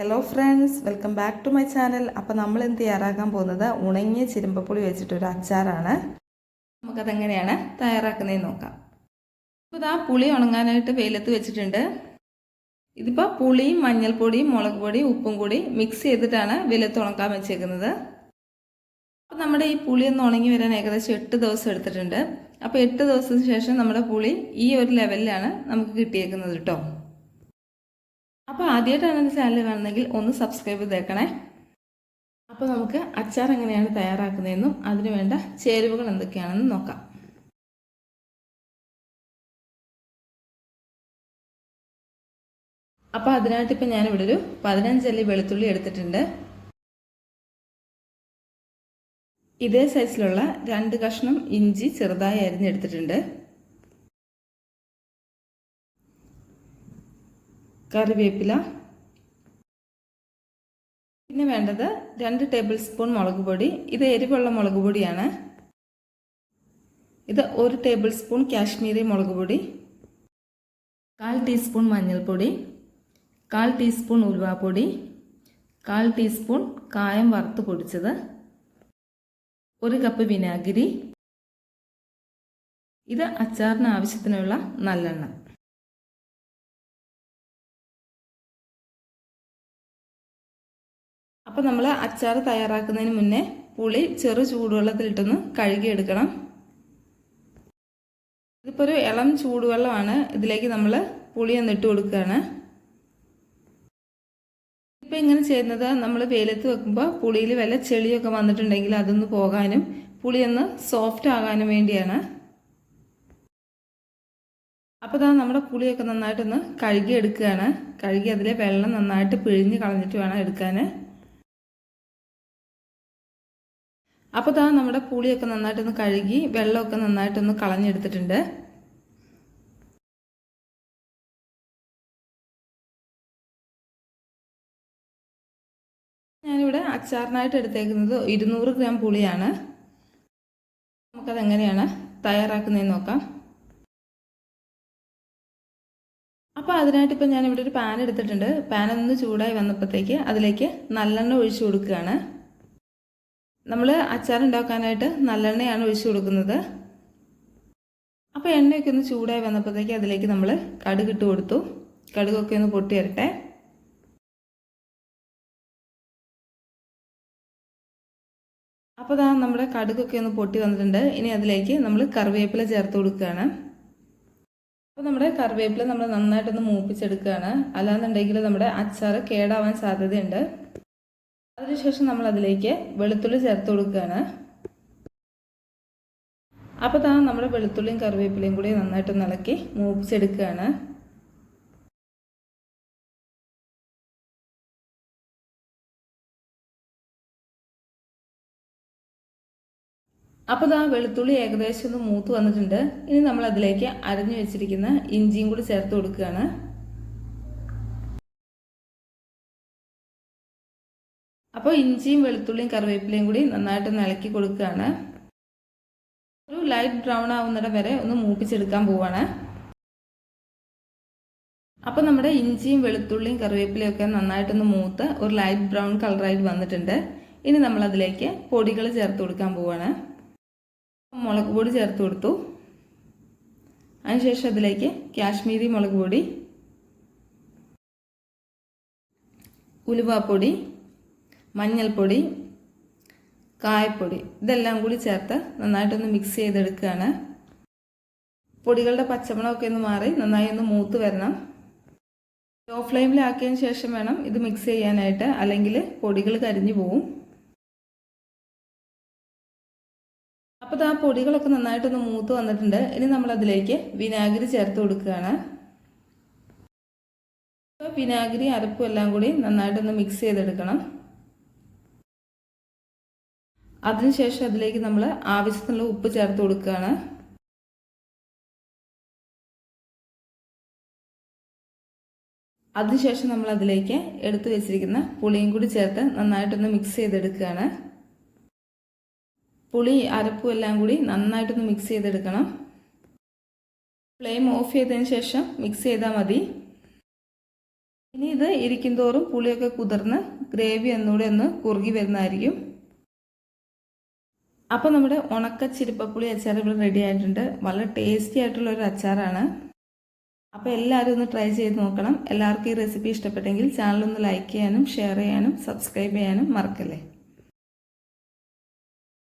Hello friends welcome back to my channel അപ്പോൾ നമ്മൾ എന്ത് തയ്യാറാക്കാൻ പോകുന്നത്? ഉണങ്ങിയ ചിരുമ്പപ്പുളി വെച്ചിട്ടൊരു അച്ചാറാണ്. നമുക്കതെങ്ങനെയാണ് തയ്യാറാക്കുന്നതെന്ന് നോക്കാം. അപ്പോൾ ഇതാ പുളി ഉണങ്ങാനായിട്ട് വെയിലത്ത് വെച്ചിട്ടുണ്ട്. ഇതിപ്പോൾ പുളിയും മഞ്ഞൾപ്പൊടിയും മുളക് പൊടിയും ഉപ്പും കൂടി മിക്സ് ചെയ്തിട്ടാണ് വെയിലത്ത് ഉണക്കാൻ വെച്ചേക്കുന്നത്. അപ്പോൾ നമ്മുടെ ഈ പുളി ഒന്ന് ഉണങ്ങി വരാൻ ഏകദേശം എട്ട് ദിവസം എടുത്തിട്ടുണ്ട്. അപ്പോൾ എട്ട് ദിവസത്തിന് ശേഷം നമ്മുടെ പുളി ഈ ഒരു ലെവലിലാണ് നമുക്ക് കിട്ടിയേക്കുന്നത് കേട്ടോ അപ്പോൾ ആദ്യമായിട്ടാണ് എന്റെ ചാനൽ കാണുന്നതെങ്കിൽ ഒന്ന് സബ്സ്ക്രൈബ് ചെയ്തേക്കണേ. അപ്പോൾ നമുക്ക് അച്ചാർ എങ്ങനെയാണ് തയ്യാറാക്കുന്നതെന്നും അതിനുവേണ്ട ചേരുവകൾ എന്തൊക്കെയാണെന്ന് നോക്കാം. അപ്പോൾ അതിനായിട്ട് ഇപ്പം ഞാനിവിടെ ഒരു പതിനഞ്ചല്ലി വെളുത്തുള്ളി എടുത്തിട്ടുണ്ട്. ഇതേ സൈസിലുള്ള രണ്ട് കഷ്ണം ഇഞ്ചി ചെറുതായി അരിഞ്ഞെടുത്തിട്ടുണ്ട്. കറിവേപ്പില. പിന്നെ വേണ്ടത് രണ്ട് ടേബിൾ സ്പൂൺ മുളക് പൊടി. ഇത് എരിവുള്ള മുളക് പൊടിയാണ്. ഇത് ഒരു ടേബിൾ സ്പൂൺ കാശ്മീരി മുളക് പൊടി. കാൽ ടീസ്പൂൺ മഞ്ഞൾപ്പൊടി. കാൽ ടീസ്പൂൺ ഉലുവാപ്പൊടി. കാൽ ടീസ്പൂൺ കായം വറുത്ത് പൊടിച്ചത്. ഒരു കപ്പ് വിനാഗിരി. ഇത് അച്ചാറിന് ആവശ്യത്തിനുള്ള നല്ലെണ്ണ. അപ്പോൾ നമ്മൾ അച്ചാർ തയ്യാറാക്കുന്നതിന് മുന്നേ പുളി ചെറു ചൂടുവെള്ളത്തിലിട്ടൊന്ന് കഴുകിയെടുക്കണം. ഇതിപ്പോൾ ഒരു ഇളം ചൂടുവെള്ളമാണ് ഇതിലേക്ക് നമ്മൾ പുളി ഒന്ന് ഇട്ട് കൊടുക്കുകയാണ് ഇപ്പം ഇങ്ങനെ ചെയ്യുന്നത് നമ്മൾ വെയിലത്ത് വെക്കുമ്പോൾ പുളിയിൽ വല്ല ചെളിയൊക്കെ വന്നിട്ടുണ്ടെങ്കിൽ അതൊന്ന് പോകാനും പുളിയൊന്ന് സോഫ്റ്റ് ആകാനും വേണ്ടിയാണ്. അപ്പോൾ ഇതാ നമ്മുടെ പുളിയൊക്കെ നന്നായിട്ടൊന്ന് കഴുകിയെടുക്കുകയാണ്. കഴുകി അതിലെ വെള്ളം നന്നായിട്ട് പിഴിഞ്ഞ് കളഞ്ഞിട്ട് വേണം എടുക്കാൻ അപ്പോൾ ഇതാ നമ്മുടെ പുളിയൊക്കെ നന്നായിട്ടൊന്ന് കഴുകി വെള്ളമൊക്കെ നന്നായിട്ടൊന്ന് കളഞ്ഞെടുത്തിട്ടുണ്ട്. ഞാനിവിടെ അച്ചാറിനായിട്ട് എടുത്തേക്കുന്നത് ഇരുന്നൂറ് ഗ്രാം പുളിയാണ്. നമുക്കത് എങ്ങനെയാണ് തയ്യാറാക്കുന്നതെന്ന് നോക്കാം. അപ്പോൾ അതിനായിട്ട് ഇപ്പോൾ ഞാനിവിടെ ഒരു പാൻ എടുത്തിട്ടുണ്ട്. പാൻ ഒന്ന് ചൂടായി വന്നപ്പോഴത്തേക്ക് അതിലേക്ക് നല്ലെണ്ണ ഒഴിച്ചു കൊടുക്കുകയാണ്. നമ്മൾ അച്ചാർ ഉണ്ടാക്കാനായിട്ട് നല്ലെണ്ണയാണ് ഒഴിച്ചു കൊടുക്കുന്നത്. അപ്പോൾ എണ്ണയൊക്കെ ഒന്ന് ചൂടായി വന്നപ്പോഴത്തേക്ക് അതിലേക്ക് നമ്മൾ കടുക് ഇട്ട് കൊടുത്തു. കടുകൊക്കെ ഒന്ന് പൊട്ടി വരട്ടെ. അപ്പോൾ ഇതാ നമ്മുടെ കടുകൊക്കെ ഒന്ന് പൊട്ടി വന്നിട്ടുണ്ട്. ഇനി അതിലേക്ക് നമ്മൾ കറിവേപ്പില ചേർത്ത് കൊടുക്കുകയാണ്. അപ്പോൾ നമ്മുടെ കറിവേപ്പില നമ്മൾ നന്നായിട്ടൊന്ന് മൂപ്പിച്ചെടുക്കുകയാണ്. അല്ലാന്നുണ്ടെങ്കിൽ നമ്മുടെ അച്ചാർ കേടാവാൻ സാധ്യതയുണ്ട്. അതിനുശേഷം നമ്മൾ അതിലേക്ക് വെളുത്തുള്ളി ചേർത്ത് കൊടുക്കുകയാണ്. അപ്പോൾ താ നമ്മുടെ വെളുത്തുള്ളിയും കറിവേപ്പിലയും കൂടി നന്നായിട്ട് ഇളക്കി മൂപ്പിച്ചെടുക്കുകയാണ് അപ്പോൾ ഇതാ വെളുത്തുള്ളി ഏകദേശം ഒന്ന് മൂത്ത് വന്നിട്ടുണ്ട്. ഇനി നമ്മൾ അതിലേക്ക് അരഞ്ഞു വെച്ചിരിക്കുന്ന ഇഞ്ചിയും കൂടി ചേർത്ത് കൊടുക്കുകയാണ്. അപ്പോൾ ഇഞ്ചിയും വെളുത്തുള്ളിയും കറിവേപ്പിലയും കൂടി നന്നായിട്ട് ഇളക്കി കൊടുക്കുകയാണ്. ഒരു ലൈറ്റ് ബ്രൗൺ ആവുന്നിടം വരെ ഒന്ന് മൂപ്പിച്ചെടുക്കാൻ പോവാണ്. അപ്പോൾ നമ്മുടെ ഇഞ്ചിയും വെളുത്തുള്ളിയും കറിവേപ്പിലയും ഒക്കെ നന്നായിട്ടൊന്ന് മൂത്ത് ഒരു ലൈറ്റ് ബ്രൗൺ കളറായിട്ട് വന്നിട്ടുണ്ട്. ഇനി നമ്മൾ അതിലേക്ക് പൊടികൾ ചേർത്ത് കൊടുക്കാൻ പോവാണ്. മുളക് പൊടി ചേർത്ത് കൊടുത്തു. അതിനുശേഷം അതിലേക്ക് കാശ്മീരി മുളക് പൊടി ഉലുവാപ്പൊടി മഞ്ഞൾപ്പൊടി കായപ്പൊടി ഇതെല്ലാം കൂടി ചേർത്ത് നന്നായിട്ടൊന്ന് മിക്സ് ചെയ്തെടുക്കുകയാണ്. പൊടികളുടെ പച്ചമണമൊക്കെ ഒന്ന് മാറി നന്നായി ഒന്ന് മൂത്ത് വരണം. ലോ ഫ്ലെയിമിലാക്കിയതിന് ശേഷം വേണം ഇത് മിക്സ് ചെയ്യാനായിട്ട്. അല്ലെങ്കിൽ പൊടികൾ കരിഞ്ഞു പോവും. അപ്പോൾ ആ പൊടികളൊക്കെ നന്നായിട്ടൊന്ന് മൂത്ത് വന്നിട്ടുണ്ട്. ഇനി നമ്മൾ അതിലേക്ക് വിനാഗിരി ചേർത്ത് കൊടുക്കുകയാണ്. വിനാഗിരി അരപ്പും എല്ലാം കൂടി നന്നായിട്ടൊന്ന് മിക്സ് ചെയ്തെടുക്കണം. അതിനുശേഷം അതിലേക്ക് നമ്മൾ ആവശ്യത്തിനുള്ള ഉപ്പ് ചേർത്ത് കൊടുക്കുകയാണ്. അതിനുശേഷം നമ്മൾ അതിലേക്ക് എടുത്തു വെച്ചിരിക്കുന്ന പുളിയും കൂടി ചേർത്ത് നന്നായിട്ടൊന്ന് മിക്സ് ചെയ്തെടുക്കുകയാണ്. പുളി അരപ്പും എല്ലാം കൂടി നന്നായിട്ടൊന്ന് മിക്സ് ചെയ്തെടുക്കണം. ഫ്ലെയിം ഓഫ് ചെയ്തതിന് ശേഷം മിക്സ് ചെയ്താൽ മതി. ഇനി ഇത് ഇരിക്കും തോറും പുളിയൊക്കെ കുതിർന്ന് ഗ്രേവി ഒന്നുകൂടെ ഒന്ന് കുറുകി വരുന്നതായിരിക്കും. അപ്പോൾ നമ്മുടെ ഉണക്ക ചിരുപ്പപ്പുളി അച്ചാർ ഇവിടെ റെഡി ആയിട്ടുണ്ട്. വളരെ ടേസ്റ്റി ആയിട്ടുള്ള ഒരു അച്ചാറാണ്. അപ്പോൾ എല്ലാവരും ഒന്ന് ട്രൈ ചെയ്ത് നോക്കണം. എല്ലാവർക്കും ഈ റെസിപ്പി ഇഷ്ടപ്പെട്ടെങ്കിൽ ചാനൽ ഒന്ന് ലൈക്ക് ചെയ്യാനും ഷെയർ ചെയ്യാനും സബ്സ്ക്രൈബ് ചെയ്യാനും മറക്കല്ലേ?